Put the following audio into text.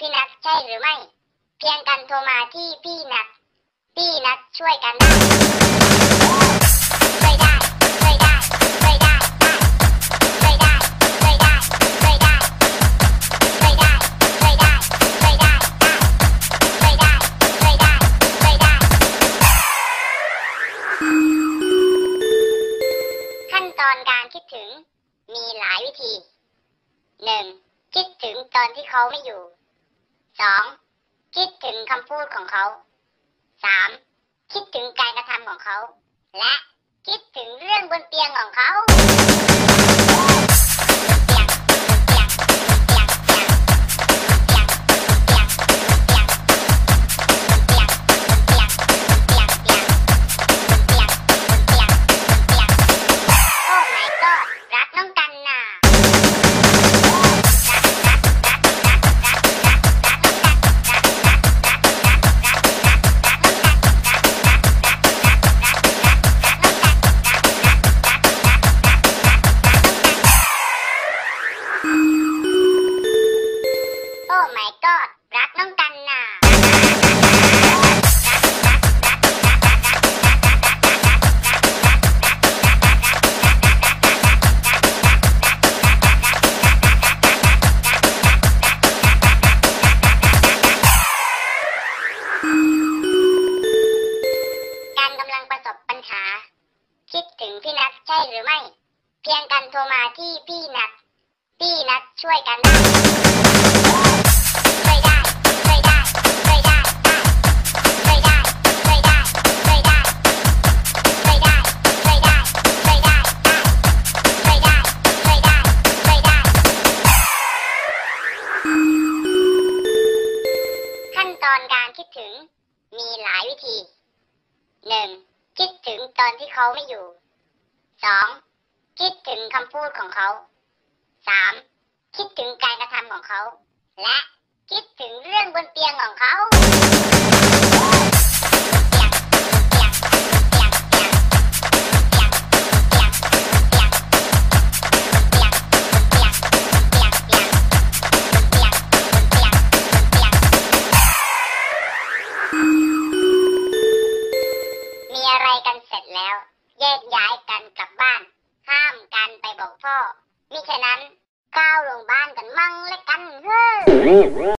พี่นัทใช่หรือไม่ เพียงกันโทรมาที่พี่นัทพี่นัทช่วยกันได้ช่วยได้ช่วยได้ช่วยได้ช่วยได้ช่วยได้ช่วยได้ช่วยได้ช่วยได้ช่วยได้ช่วยได้ช่วยได้ช่วยได้ขั้นตอนการคิดถึงมีหลายวิธีหนึ่งคิดถึงตอนที่เขาไม่อยู่ สองคิดถึงคำพูดของเขาสามคิดถึงการกระทำของเขา และคิดถึงเรื่องบนเตียงของเขา หรือไม่ เพียงกันโทรมาที่พี่นัทพี่นัทช่วยกันได้ช่วยได้ช่วยได้ช่วยได้ได้ช่วยได้ช่วยได้ช่วยได้ช่วยได้ช่วยได้ช่วยได้ได้ช่วยได้ช่วยได้ช่วยได้ขั้นตอนการคิดถึงมีหลายวิธีหนึ่งคิดถึงตอนที่เขาไม่อยู่ สองคิดถึงคำพูดของเขาสามคิดถึงการกระทำของเขา และคิดถึงเรื่องบนเตียงของเขามีอะไรกันเสร็จแล้ว แยกย้ายกัน พ่อมิฉะนั้นก้าวลงบ้านกันมั่งและกันเฮ้อ